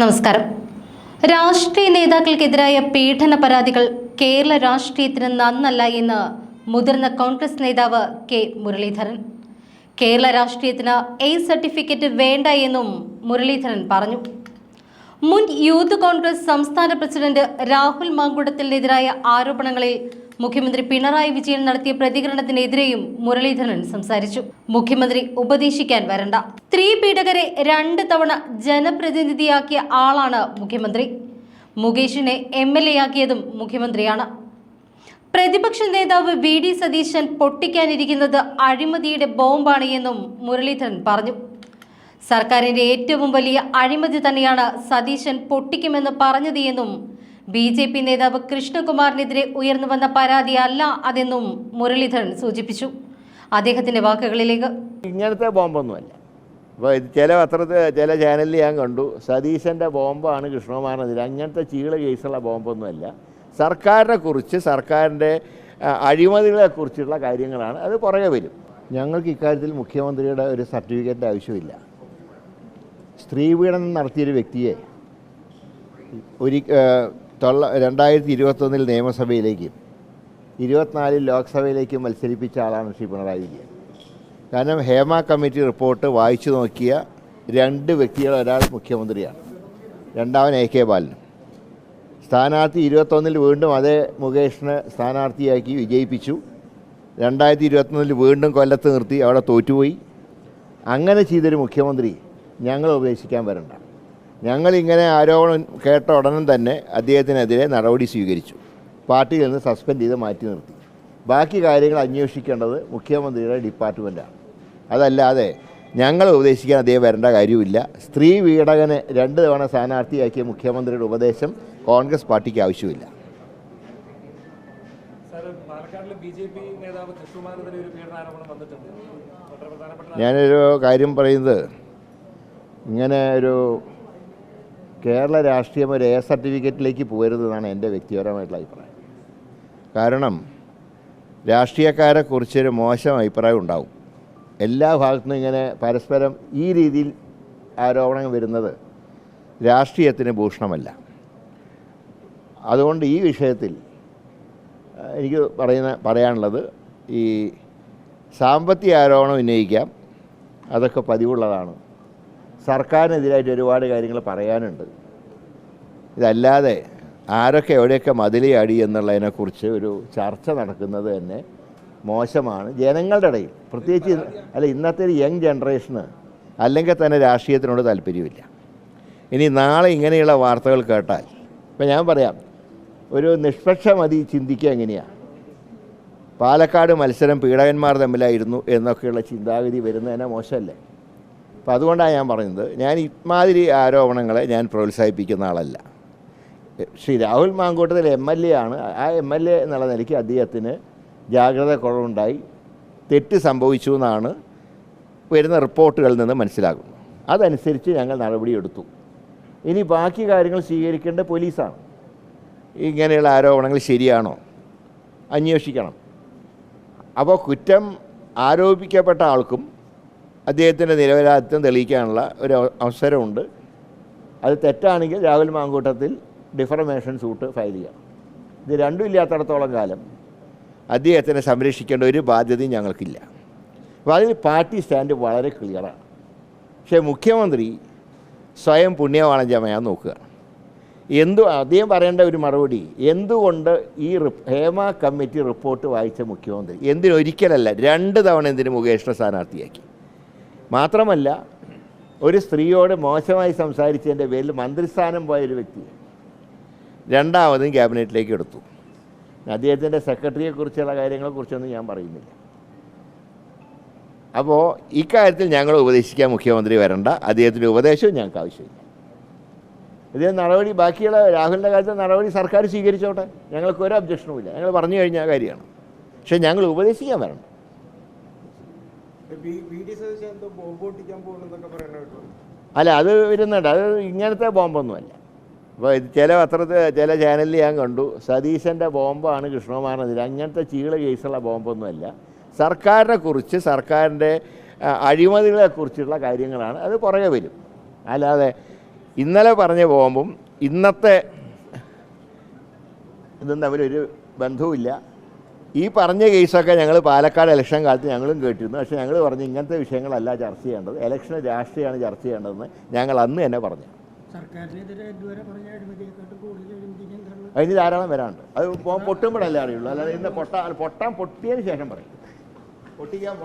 നമസ്കാരം. രാഷ്ട്രീയ നേതാക്കൾക്കെതിരായ പീഡന പരാതികൾ കേരള രാഷ്ട്രീയത്തിന് നന്നല്ല എന്ന് മുതിർന്ന കോൺഗ്രസ് നേതാവ് കെ മുരളീധരൻ. കേരള രാഷ്ട്രീയത്തിന് എ സർട്ടിഫിക്കറ്റ് വേണ്ട എന്നും മുരളീധരൻ പറഞ്ഞു. മുൻ യൂത്ത് കോൺഗ്രസ് സംസ്ഥാന പ്രസിഡന്റ് രാഹുൽ മാങ്കുടത്തിനെതിരായ ആരോപണങ്ങളിൽ മുഖ്യമന്ത്രി പിണറായി വിജയൻ നടത്തിയ പ്രതികരണത്തിനെതിരെയും മുരളീധരൻ സംസാരിച്ചു. മുഖ്യമന്ത്രി ഉപദേശിക്കാൻ വരണ്ട. സ്ത്രീ പീഡകരെ രണ്ട് തവണ ജനപ്രതിനിധിയാക്കിയ ആളാണ് മുഖ്യമന്ത്രി. മുകേഷിനെ എം എൽ എ ആക്കിയതും മുഖ്യമന്ത്രിയാണ്. പ്രതിപക്ഷ നേതാവ് വി ഡി സതീശൻ പൊട്ടിക്കാനിരിക്കുന്നത് അഴിമതിയുടെ ബോംബാണ് എന്നും മുരളീധരൻ പറഞ്ഞു. സർക്കാരിന്റെ ഏറ്റവും വലിയ അഴിമതി തന്നെയാണ് സതീശൻ പൊട്ടിക്കുമെന്ന് പറഞ്ഞത് എന്നും ബി ജെ പി നേതാവ് കൃഷ്ണകുമാറിനെതിരെ ഉയർന്നുവന്ന പരാതി അല്ല അതെന്നും മുരളീധരൻ സൂചിപ്പിച്ചു. അദ്ദേഹത്തിന്റെ വാക്കുകളിലേക്ക്. ഇങ്ങനത്തെ ബോംബൊന്നുമല്ല. അപ്പോൾ ഇത് ചില പത്രത്തിൽ ചില ചാനലിൽ ഞാൻ കണ്ടു. സതീശന്റെ ബോംബാണ് കൃഷ്ണകുമാറിനെതിരെ. അങ്ങനത്തെ ചീള കേസുള്ള ബോംബൊന്നുമല്ല. സർക്കാരിനെ കുറിച്ച് സർക്കാരിന്റെ അഴിമതികളെ കുറിച്ചുള്ള കാര്യങ്ങളാണ്. അത് പുറകെ വരും. ഞങ്ങൾക്ക് ഇക്കാര്യത്തിൽ മുഖ്യമന്ത്രിയുടെ ഒരു സർട്ടിഫിക്കറ്റ് ആവശ്യമില്ല. സ്ത്രീ പീഡനം നടത്തിയൊരു വ്യക്തിയെ ഒരു തൊള്ള രണ്ടായിരത്തി ഇരുപത്തൊന്നിൽ നിയമസഭയിലേക്കും ഇരുപത്തിനാലിൽ ലോക്സഭയിലേക്കും മത്സരിപ്പിച്ച ആളാണ് ശ്രീ പിണറായി വിജയൻ. കാരണം ഹേമ കമ്മിറ്റി റിപ്പോർട്ട് വായിച്ചു നോക്കിയ രണ്ട് വ്യക്തികൾ ഒരാൾ മുഖ്യമന്ത്രിയാണ് രണ്ടാമൻ എ കെ ബാലനും. സ്ഥാനാർത്ഥി ഇരുപത്തൊന്നിൽ വീണ്ടും അതേ മുകേഷിനെ സ്ഥാനാർത്ഥിയാക്കി വിജയിപ്പിച്ചു. രണ്ടായിരത്തി ഇരുപത്തൊന്നിൽ വീണ്ടും കൊല്ലത്ത് നിർത്തി അവിടെ തോറ്റുപോയി. അങ്ങനെ ചെയ്തൊരു മുഖ്യമന്ത്രി ഞങ്ങൾ ഉപേക്ഷിക്കാൻ വരണ്ട. ഞങ്ങളിങ്ങനെ ആരോപണം കേട്ട ഉടനെ തന്നെ അദ്ദേഹത്തിനെതിരെ നടപടി സ്വീകരിച്ചു. പാർട്ടിയിൽ നിന്ന് സസ്പെൻഡ് ചെയ്ത് മാറ്റി നിർത്തി. ബാക്കി കാര്യങ്ങൾ അന്വേഷിക്കേണ്ടത് മുഖ്യമന്ത്രിയുടെ ഡിപ്പാർട്ട്മെന്റാണ് അതല്ലാതെ ഞങ്ങൾ ഉപദേശിക്കാൻ അദ്ദേഹം വരേണ്ട കാര്യമില്ല. സ്ത്രീ പീഡകനെ രണ്ട് തവണ സ്ഥാനാർത്ഥിയാക്കിയ മുഖ്യമന്ത്രിയുടെ ഉപദേശം കോൺഗ്രസ് പാർട്ടിക്ക് ആവശ്യമില്ല. ഞാനൊരു കാര്യം പറയുന്നത്. ഇങ്ങനെ ഒരു കേരള രാഷ്ട്രീയം ഒരു എ സർട്ടിഫിക്കറ്റിലേക്ക് പോകരുതെന്നാണ് എന്റെ വ്യക്തിപരമായിട്ടുള്ള അഭിപ്രായം. കാരണം രാഷ്ട്രീയക്കാരെ കുറിച്ചൊരു മോശം അഭിപ്രായം ഉണ്ടാവും. എല്ലാ ഭാഗത്തുനിന്നും ഇങ്ങനെ പരസ്പരം ഈ രീതിയിൽ ആരോപണം വരുന്നത് രാഷ്ട്രീയത്തിന് ഭൂഷണമല്ല. അതുകൊണ്ട് ഈ വിഷയത്തിൽ എനിക്ക് പറയുന്ന പറയാനുള്ളത് ഈ സാമ്പത്തിക ആരോപണം ഉന്നയിക്കാം. അതൊക്കെ പതിവുള്ളതാണ്. സർക്കാരിനെതിരായിട്ട് ഒരുപാട് കാര്യങ്ങൾ പറയാനുണ്ട്. ഇതല്ലാതെ ആരൊക്കെ എവിടെയൊക്കെ മതിലയാടി എന്നുള്ളതിനെക്കുറിച്ച് ഒരു ചർച്ച നടക്കുന്നത് തന്നെ മോശമാണ്. ജനങ്ങളുടെ ഇടയിൽ പ്രത്യേകിച്ച് അല്ല ഇന്നത്തെ ഒരു യങ് ജനറേഷന് അല്ലെങ്കിൽ തന്നെ രാഷ്ട്രീയത്തിനോട് താല്പര്യമില്ല. ഇനി നാളെ ഇങ്ങനെയുള്ള വാർത്തകൾ കേട്ടാൽ ഇപ്പം ഞാൻ പറയാം ഒരു നിഷ്പക്ഷ മതി ചിന്തിക്കുക എങ്ങനെയാണ് പാലക്കാട് മത്സരം പീഡകന്മാർ തമ്മിലായിരുന്നു എന്നൊക്കെയുള്ള ചിന്താഗതി വരുന്നതിനെ മോശമല്ലേ? അപ്പം അതുകൊണ്ടാണ് ഞാൻ പറഞ്ഞത് ഞാൻ ഇമാതിരി ആരോപണങ്ങളെ ഞാൻ പ്രോത്സാഹിപ്പിക്കുന്ന ആളല്ല. Shri Rahul Mamkootathil M L A ആണ്. ആ എം എൽ എ എന്നുള്ള നിലയ്ക്ക് അദ്ദേഹത്തിന് ജാഗ്രത കുറവുണ്ടായി. തെറ്റ് സംഭവിച്ചു എന്നാണ് വരുന്ന റിപ്പോർട്ടുകളിൽ നിന്ന് മനസ്സിലാകുന്നു അതനുസരിച്ച് ഞങ്ങൾ നടപടിയെടുത്തു. ഇനി ബാക്കി കാര്യങ്ങൾ സ്വീകരിക്കേണ്ട പോലീസാണ്. ഇങ്ങനെയുള്ള ആരോപണങ്ങൾ ശരിയാണോ? അന്വേഷിക്കണം. അപ്പോൾ കുറ്റം ആരോപിക്കപ്പെട്ട ആൾക്കും അദ്ദേഹത്തിന്റെ നിരപരാധിത്വം തെളിയിക്കാനുള്ള ഒരു അവസരമുണ്ട്. അത് തെറ്റാണെങ്കിൽ Rahul Mamkootathil defamation suit file ചെയ്യാം ഇത് രണ്ടും ഇല്ലാത്തടത്തോളം കാലം അദ്ദേഹത്തിനെ സംരക്ഷിക്കേണ്ട ഒരു ബാധ്യതയും ഞങ്ങൾക്കില്ല. അപ്പോൾ അതിൽ പാർട്ടി സ്റ്റാൻഡ് വളരെ ക്ലിയറാണ്. പക്ഷേ മുഖ്യമന്ത്രി സ്വയം പുണ്യവാണം ചമയാൻ നോക്കുക. എന്തു അദ്ദേഹം പറയേണ്ട ഒരു മറുപടി എന്തുകൊണ്ട് ഈ ഹേമ കമ്മിറ്റി റിപ്പോർട്ട് വായിച്ച മുഖ്യമന്ത്രി? എന്തിനൊരിക്കലല്ല രണ്ട് തവണ എന്തിന് മുകേഷിനെ സ്ഥാനാർത്ഥിയാക്കി. മാത്രമല്ല ഒരു സ്ത്രീയോട് മോശമായി സംസാരിച്ചതിന്റെ പേരിൽ മന്ത്രിസ്ഥാനം പോയ ഒരു വ്യക്തി രണ്ടാമതും ക്യാബിനറ്റിലേക്ക് എടുത്തു. അദ്ദേഹത്തിന്റെ സെക്രട്ടറിയെക്കുറിച്ചുള്ള കാര്യങ്ങളെക്കുറിച്ചൊന്നും ഞാൻ പറയുന്നില്ല. അപ്പോൾ ഇക്കാര്യത്തിൽ ഞങ്ങൾ ഉപദേശിക്കാൻ മുഖ്യമന്ത്രി വരണ്ട. അദ്ദേഹത്തിന്റെ ഉപദേശവും ഞങ്ങൾക്ക് ആവശ്യമില്ല. ഇതേ നടപടി ബാക്കിയുള്ള രാഹുലിന്റെ കാര്യത്തിൽ നടപടി സർക്കാർ സ്വീകരിച്ചോട്ടെ. ഞങ്ങൾക്ക് ഒരു ഒബ്ജക്ഷനും ഇല്ല. ഞങ്ങൾ പറഞ്ഞു കഴിഞ്ഞ കാര്യമാണ്. പക്ഷേ ഞങ്ങൾ ഉപദേശിക്കാൻ വരണം വി വി ഡി സതീശൻ എന്തോ ബോംബ് പൊട്ടിക്കാൻ പോകുന്നതൊക്കെ പറയണ കേട്ടോ അല്ല അത് വരുന്നുണ്ട്. അത് ഇങ്ങനത്തെ ബോംബൊന്നുമല്ല. അപ്പോൾ ഇത് ചില പത്രത്തിൽ ചില ചാനലിൽ ഞാൻ കണ്ടു. സതീശന്റെ ബോംബാണ് കൃഷ്ണകുമാറിനെതിരെ അങ്ങനത്തെ ചീള കേസുള്ള ബോംബൊന്നുമല്ല. സർക്കാരിനെ കുറിച്ച് സർക്കാരിന്റെ അഴിമതികളെ അഴിമതികളെക്കുറിച്ചുള്ള കാര്യങ്ങളാണ്. അത് പുറകെ വരും. അല്ലാതെ ഇന്നലെ പറഞ്ഞ ബോംബും ഇന്നത്തെ ഇതും തമ്മിലൊരു ബന്ധവുമില്ല. ഈ പറഞ്ഞ കേസൊക്കെ ഞങ്ങൾ പാലക്കാട് ഇലക്ഷൻ കാലത്ത് ഞങ്ങളും കേട്ടിരുന്നു. പക്ഷേ ഞങ്ങൾ പറഞ്ഞു ഇങ്ങനത്തെ വിഷയങ്ങളല്ല ചർച്ച ചെയ്യേണ്ടത്. ഇലക്ഷന് രാഷ്ട്രീയമാണ് ചർച്ച ചെയ്യേണ്ടതെന്ന് ഞങ്ങൾ അന്ന് തന്നെ പറഞ്ഞു. അതിന് ധാരാളം വരാനുണ്ട് അത് പൊട്ടുമ്പോഴല്ലേ അറിയുള്ളൂ. അല്ലാതെ ഇന്ന് പൊട്ടാൻ പൊട്ടാൻ പൊട്ടിയതിന് ശേഷം പറയും. പൊട്ടിക്കാൻ